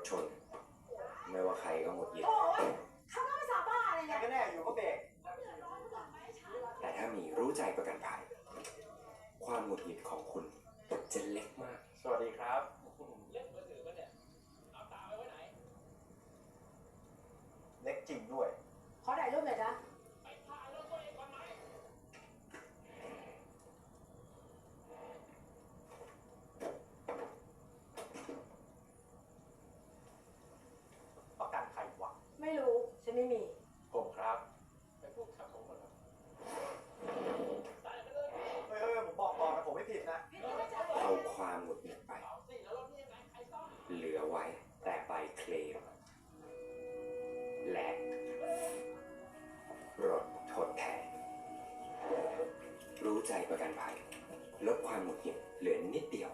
ถชน ไม่ว่าใครก็หงุดหงิดโอ้ยเขาก็ภาษาบ้าอะไรใครเนี่ยก็แน่อยู่ก็เบรกแต่ถ้ามีรู้ใจประกันภัย ความหงุดหงิดของคุณจะเล็กมาก สวัสดีครับ เล็กจริงด้วย ขอถ่ายรูปหน่อยนะ ประกันใครวะ ไม่รู้ ฉันไม่มี ผมครับไปพูดครับผมก่อนครับเฮ้ยเฮ้ยผมบอกก่อนนะผมไม่ผิดนะเอาความหงุดหงิดไปเหลือไว้แต่ใบเคลมและรถทดแทน รู้ใจประกันภัยลดความหงุดหงิดเหลือนิดเดียว